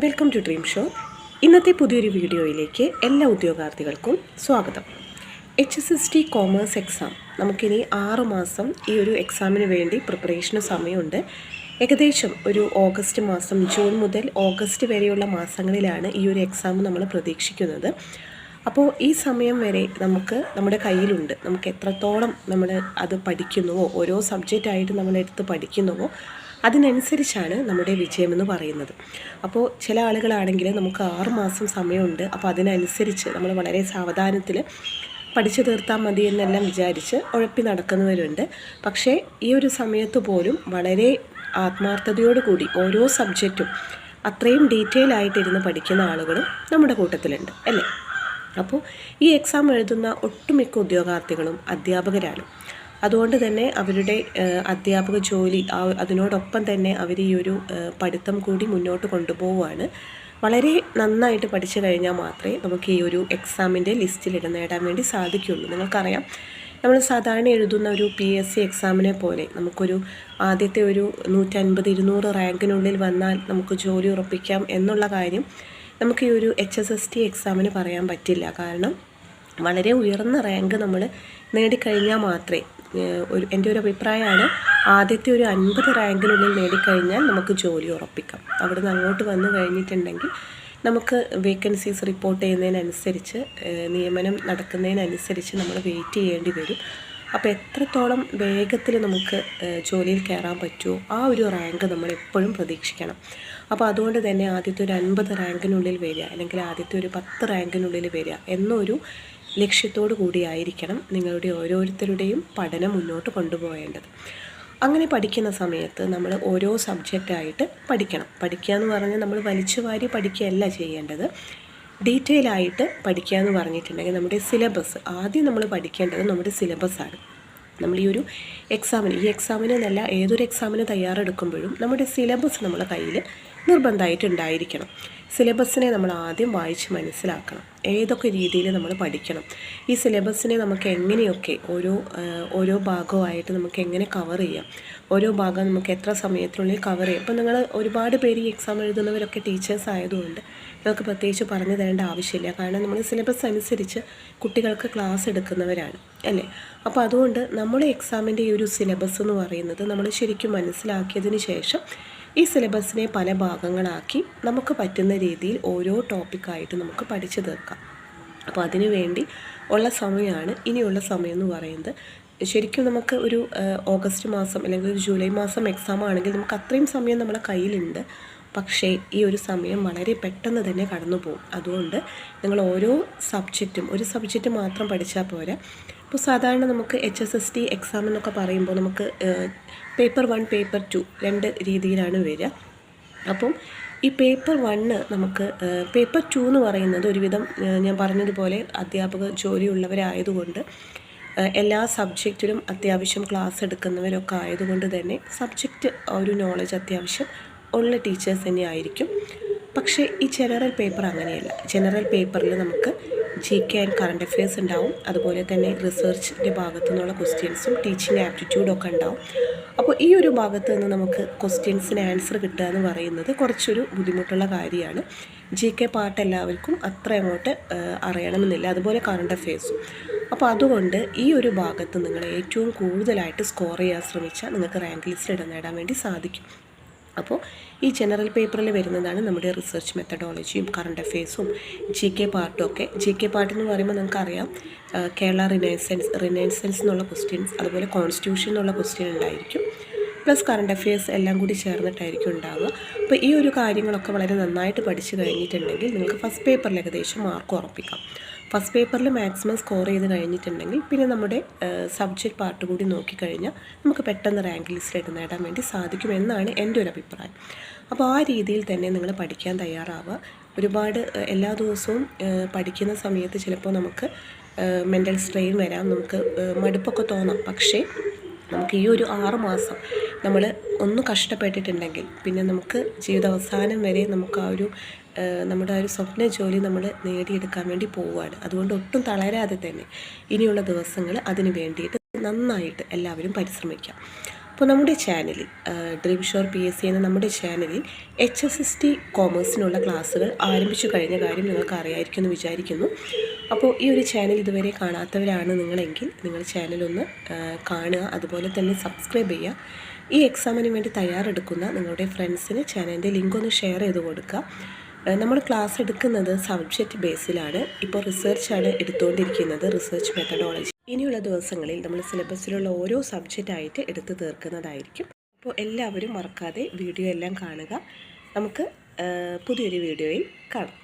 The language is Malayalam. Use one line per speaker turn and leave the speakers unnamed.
വെൽക്കം ടു ഡ്രീം ഷോ ഇന്നത്തെ പുതിയൊരു വീഡിയോയിലേക്ക് എല്ലാ ഉദ്യോഗാർത്ഥികൾക്കും സ്വാഗതം. H S S T commerce exam നമുക്കിനി ആറ് മാസം ഈ ഒരു എക്സാമിന് വേണ്ടി പ്രിപ്പറേഷന് സമയമുണ്ട്. ഏകദേശം ഒരു ഓഗസ്റ്റ് മാസം ജൂൺ മുതൽ ഓഗസ്റ്റ് വരെയുള്ള മാസങ്ങളിലാണ് ഈ ഒരു എക്സാം നമ്മൾ പ്രതീക്ഷിക്കുന്നത്. അപ്പോൾ ഈ സമയം വരെ നമുക്ക് നമ്മുടെ കയ്യിലുണ്ട്. നമുക്ക് എത്രത്തോളം നമ്മൾ അത് പഠിക്കുന്നുവോ ഓരോ സബ്ജക്റ്റായിട്ട് നമ്മളെടുത്ത് പഠിക്കുന്നുവോ അതിനനുസരിച്ചാണ് നമ്മുടെ വിജയമെന്ന് പറയുന്നത്. അപ്പോൾ ചില ആളുകളാണെങ്കിൽ നമുക്ക് ആറുമാസം സമയമുണ്ട്. അപ്പോൾ അതിനനുസരിച്ച് നമ്മൾ വളരെ സാവധാനത്തിൽ പഠിച്ചു തീർത്താൽ മതി എന്നെല്ലാം വിചാരിച്ച് ഉഴപ്പി നടക്കുന്നവരുണ്ട്. പക്ഷേ ഈ ഒരു സമയത്ത് പോലും വളരെ ആത്മാർത്ഥതയോടുകൂടി ഓരോ സബ്ജക്റ്റും അത്രയും ഡീറ്റെയിൽ ആയിട്ടിരുന്ന് പഠിക്കുന്ന ആളുകളും നമ്മുടെ കൂട്ടത്തിലുണ്ട്. അല്ലേ? അപ്പോൾ ഈ എക്സാം എഴുതുന്ന ഒട്ടുമിക്ക ഉദ്യോഗാർത്ഥികളും അധ്യാപകരാണ്. അതുകൊണ്ട് തന്നെ അവരുടെ അധ്യാപക ജോലി അതിനോടൊപ്പം തന്നെ അവർ ഈ ഒരു പഠിത്തം കൂടി മുന്നോട്ട് കൊണ്ടുപോവുകയാണ്. വളരെ നന്നായിട്ട് പഠിച്ചു കഴിഞ്ഞാൽ മാത്രമേ നമുക്ക് ഈ ഒരു എക്സാമിന്റെ ലിസ്റ്റിൽ ഇടം നേടാൻ വേണ്ടി സാധിക്കുകയുള്ളൂ. നിങ്ങൾക്കറിയാം നമ്മൾ സാധാരണ എഴുതുന്ന ഒരു പി എസ് സി എക്സാമിനെ പോലെ നമുക്കൊരു ആദ്യത്തെ ഒരു നൂറ്റൻപത് ഇരുന്നൂറ് റാങ്കിനുള്ളിൽ വന്നാൽ നമുക്ക് ജോലി ഉറപ്പിക്കാം എന്നുള്ള കാര്യം നമുക്ക് ഈ ഒരു എച്ച് എസ് എസ് ടി എക്സാമിന് പറയാൻ പറ്റില്ല. കാരണം വളരെ ഉയർന്ന റാങ്ക് നമ്മൾ നേടിക്കഴിഞ്ഞാൽ മാത്രമേ ഒരു എന്റെ ഒരു അഭിപ്രായമാണ്. ആദ്യത്തെ ഒരു അൻപത് റാങ്കിനുള്ളിൽ നേടിക്കഴിഞ്ഞാൽ നമുക്ക് ജോലി ഉറപ്പിക്കാം. അവിടുന്ന് അങ്ങോട്ട് വന്നു കഴിഞ്ഞിട്ടുണ്ടെങ്കിൽ നമുക്ക് വേക്കൻസീസ് റിപ്പോർട്ട് ചെയ്യുന്നതിനനുസരിച്ച് നിയമനം നടക്കുന്നതിനനുസരിച്ച് നമ്മൾ വെയിറ്റ് ചെയ്യേണ്ടി വരും. അപ്പോൾ എത്രത്തോളം വേഗത്തിൽ നമുക്ക് ജോലിയിൽ കയറാൻ പറ്റുമോ ആ ഒരു റാങ്ക് നമ്മൾ എപ്പോഴും പ്രതീക്ഷിക്കണം. അപ്പോൾ അതുകൊണ്ട് തന്നെ ആദ്യത്തെ ഒരു അൻപത് റാങ്കിനുള്ളിൽ വരിക അല്ലെങ്കിൽ ആദ്യത്തെ ഒരു പത്ത് റാങ്കിനുള്ളിൽ വരിക എന്നൊരു ലക്ഷ്യത്തോടു കൂടിയായിരിക്കണം നിങ്ങളുടെ ഓരോരുത്തരുടെയും പഠനം മുന്നോട്ട് കൊണ്ടുപോകേണ്ടത്. അങ്ങനെ പഠിക്കുന്ന സമയത്ത് നമ്മൾ ഓരോ സബ്ജക്റ്റായിട്ട് പഠിക്കണം. പഠിക്കുക എന്ന് പറഞ്ഞാൽ നമ്മൾ വലിച്ചു വാരി പഠിക്കുകയല്ല ചെയ്യേണ്ടത്. ഡീറ്റെയിൽ ആയിട്ട് പഠിക്കുക എന്ന് പറഞ്ഞിട്ടുണ്ടെങ്കിൽ നമ്മുടെ സിലബസ് ആദ്യം നമ്മൾ പഠിക്കേണ്ടത് നമ്മുടെ സിലബസാണ് നമ്മൾ ഈ ഒരു എക്സാമിന് ഈ എക്സാമിനെന്നല്ല ഏതൊരു എക്സാമിന് തയ്യാറെടുക്കുമ്പോഴും നമ്മുടെ സിലബസ് നമ്മുടെ കയ്യിൽ നിർബന്ധമായിട്ട് ഉണ്ടായിരിക്കണം സിലബസിനെ നമ്മൾ ആദ്യം വായിച്ച് മനസ്സിലാക്കണം. ഏതൊക്കെ രീതിയിൽ നമ്മൾ പഠിക്കണം. ഈ സിലബസിനെ നമുക്ക് എങ്ങനെയൊക്കെ ഓരോ ഓരോ ഭാഗമായിട്ട് നമുക്ക് എങ്ങനെ കവർ ചെയ്യാം. ഓരോ ഭാഗം നമുക്ക് എത്ര സമയത്തിനുള്ളിൽ കവർ ചെയ്യാം. അപ്പോൾ നിങ്ങൾ ഒരുപാട് പേര് ഈ എക്സാം എഴുതുന്നവരൊക്കെ ടീച്ചേഴ്സ് ആയതുകൊണ്ട് നിങ്ങൾക്ക് പ്രത്യേകിച്ച് പറഞ്ഞു തരേണ്ട ആവശ്യമില്ല. കാരണം നമ്മൾ സിലബസ് അനുസരിച്ച് കുട്ടികൾക്ക് ക്ലാസ് എടുക്കുന്നവരാണ്. അല്ലേ? അപ്പോൾ അതുകൊണ്ട് നമ്മുടെ എക്സാമിന്റെ ഈ ഒരു സിലബസ് എന്ന് പറയുന്നത് നമ്മൾ ശരിക്കും മനസ്സിലാക്കിയതിന് ശേഷം ഈ സിലബസിനെ പല ഭാഗങ്ങളാക്കി നമുക്ക് പറ്റുന്ന രീതിയിൽ ഓരോ ടോപ്പിക്കായിട്ട് നമുക്ക് പഠിച്ചു തീർക്കാം. അപ്പോൾ അതിനു വേണ്ടി ഉള്ള സമയമാണ് ഇനിയുള്ള സമയം എന്ന് പറയുന്നത്. ശരിക്കും നമുക്ക് ഒരു ഓഗസ്റ്റ് മാസം അല്ലെങ്കിൽ ഒരു ജൂലൈ മാസം എക്സാം ആണെങ്കിൽ നമുക്ക് അത്രയും സമയം നമ്മുടെ കയ്യിലുണ്ട്. പക്ഷേ ഈ ഒരു സമയം വളരെ പെട്ടെന്ന് തന്നെ കടന്നു പോകും അതുകൊണ്ട് നിങ്ങൾ ഓരോ സബ്ജക്റ്റും ഒരു സബ്ജക്റ്റ് മാത്രം പഠിച്ചാൽ പോരാ. ഇപ്പോൾ സാധാരണ നമുക്ക് H S S T exam എന്നൊക്കെ പറയുമ്പോൾ നമുക്ക് പേപ്പർ വൺ പേപ്പർ ടു രണ്ട് രീതിയിലാണ് വരിക. അപ്പം ഈ പേപ്പർ വണ്ണ് നമുക്ക് പേപ്പർ ടു എന്ന് പറയുന്നത് ഒരുവിധം ഞാൻ പറഞ്ഞതുപോലെ അധ്യാപക ജോലിയുള്ളവരായതുകൊണ്ട് എല്ലാ സബ്ജക്റ്റിലും അത്യാവശ്യം ക്ലാസ് എടുക്കുന്നവരൊക്കെ ആയതുകൊണ്ട് തന്നെ സബ്ജക്റ്റ് ഒരു നോളജ് അത്യാവശ്യം ഉള്ള ടീച്ചേഴ്സ് തന്നെ ആയിരിക്കും പക്ഷേ ഈ ജനറൽ പേപ്പർ അങ്ങനെയല്ല. ജനറൽ പേപ്പറിൽ നമുക്ക് G K and current affairs ഉണ്ടാവും. അതുപോലെ തന്നെ റിസർച്ചിന്റെ ഭാഗത്തു നിന്നുള്ള ക്വസ്റ്റ്യൻസും ടീച്ചിങ് ആപ്റ്റിറ്റ്യൂഡും ഒക്കെ ഉണ്ടാവും. അപ്പോൾ ഈ ഒരു ഭാഗത്ത് നിന്ന് നമുക്ക് ക്വസ്റ്റ്യൻസിന് ആൻസർ കിട്ടുക എന്ന് പറയുന്നത് കുറച്ചൊരു ബുദ്ധിമുട്ടുള്ള കാര്യമാണ്. ജി കെ പാർട്ട് എല്ലാവർക്കും അത്ര അങ്ങോട്ട് അറിയണമെന്നില്ല. അതുപോലെ കറണ്ട് അഫയേഴ്സും അപ്പോൾ അതുകൊണ്ട് ഈ ഒരു ഭാഗത്ത് നിങ്ങൾ ഏറ്റവും കൂടുതലായിട്ട് സ്കോർ ചെയ്യാൻ ശ്രമിച്ചാൽ നിങ്ങൾക്ക് റാങ്ക് ലിസ്റ്റ് ഇടം നേടാൻ വേണ്ടി സാധിക്കും. അപ്പോൾ ഈ ജനറൽ പേപ്പറിൽ വരുന്നതാണ് നമ്മുടെ റിസർച്ച് മെത്തഡോളജിയും കറണ്ട് അഫയേഴ്സും ജി കെ പാർട്ടും ഒക്കെ. ജി കെ പാർട്ട് എന്ന് പറയുമ്പോൾ നമുക്കറിയാം കേരള റിനൈസൻസ് റിനൈസൻസ് എന്നുള്ള ക്വസ്റ്റ്യൻസ് അതുപോലെ കോൺസ്റ്റിറ്റ്യൂഷൻ എന്നുള്ള ക്വസ്റ്റ്യൻ ഉണ്ടായിരിക്കും. പ്ലസ് കറണ്ട് അഫയേഴ്സ് എല്ലാം കൂടി ചേർന്നിട്ടായിരിക്കും ഉണ്ടാവുക. അപ്പോൾ ഈ ഒരു കാര്യങ്ങളൊക്കെ വളരെ നന്നായിട്ട് പഠിച്ചു കഴിഞ്ഞിട്ടുണ്ടെങ്കിൽ നിങ്ങൾക്ക് ഫസ്റ്റ് പേപ്പറിൽ ഏകദേശം മാർക്ക് ഉറപ്പിക്കാം. ഫസ്റ്റ് പേപ്പറിൽ മാക്സിമം സ്കോർ ചെയ്ത് കഴിഞ്ഞിട്ടുണ്ടെങ്കിൽ പിന്നെ നമ്മുടെ സബ്ജക്റ്റ് പാർട്ട് കൂടി നോക്കിക്കഴിഞ്ഞാൽ നമുക്ക് പെട്ടെന്ന് റാങ്ക് ലിസ്റ്റിലേക്ക് നേടാൻ വേണ്ടി സാധിക്കുമെന്നാണ് എന്റെ ഒരു അഭിപ്രായം. അപ്പോൾ ആ രീതിയിൽ തന്നെ നിങ്ങൾ പഠിക്കാൻ തയ്യാറാവുക. ഒരുപാട് എല്ലാ ദിവസവും പഠിക്കുന്ന സമയത്ത് ചിലപ്പോൾ നമുക്ക് മെന്റൽ സ്ട്രെയിൻ വരാം നമുക്ക് മടുപ്പൊക്കെ തോന്നാം. പക്ഷേ നമുക്ക് ഈ ഒരു ആറ് മാസം നമ്മൾ ഒന്ന് കഷ്ടപ്പെട്ടിട്ടുണ്ടെങ്കിൽ പിന്നെ നമുക്ക് ജീവിത അവസാനം വരെ നമുക്ക് ആ ഒരു നമ്മുടെ ആ ഒരു സ്വപ്ന ജോലി നമ്മൾ നേടിയെടുക്കാൻ വേണ്ടി പോവുകയാണ്. അതുകൊണ്ട് ഒട്ടും തളരാതെ തന്നെ ഇനിയുള്ള ദിവസങ്ങൾ അതിന് വേണ്ടിയിട്ട് നന്നായിട്ട് എല്ലാവരും പരിശ്രമിക്കാം. അപ്പോൾ നമ്മുടെ ചാനലിൽ dream shore P S C എന്ന നമ്മുടെ ചാനലിൽ എച്ച് എസ് എസ് ടി കോമേഴ്സിനുള്ള ക്ലാസ്സുകൾ ആരംഭിച്ചു കഴിഞ്ഞ കാര്യം നിങ്ങൾക്ക് അറിയായിരിക്കും എന്ന് വിചാരിക്കുന്നു. അപ്പോൾ ഈ ഒരു ചാനൽ ഇതുവരെ കാണാത്തവരാണ് നിങ്ങളെങ്കിൽ നിങ്ങൾ ചാനലൊന്ന് കാണുക അതുപോലെ തന്നെ സബ്സ്ക്രൈബ് ചെയ്യുക. ഈ എക്സാമിന് വേണ്ടി തയ്യാറെടുക്കുന്ന നിങ്ങളുടെ ഫ്രണ്ട്സിന് ചാനലിന്റെ ലിങ്ക് ഒന്ന് ഷെയർ ചെയ്ത് കൊടുക്കുക. നമ്മൾ ക്ലാസ് എടുക്കുന്നത് സബ്ജക്റ്റ് ബേസിലാണ് ഇപ്പോൾ റിസർച്ചാണ് എടുത്തുകൊണ്ടിരിക്കുന്നത് റിസർച്ച് മെത്തഡോളജി ഇനിയുള്ള ദിവസങ്ങളിൽ നമ്മൾ സിലബസിലുള്ള ഓരോ സബ്ജക്റ്റായിട്ട് എടുത്തു തീർക്കുന്നതായിരിക്കും. അപ്പോൾ എല്ലാവരും മറക്കാതെ വീഡിയോ എല്ലാം കാണുക. നമുക്ക് പുതിയൊരു വീഡിയോയിൽ കാണാം.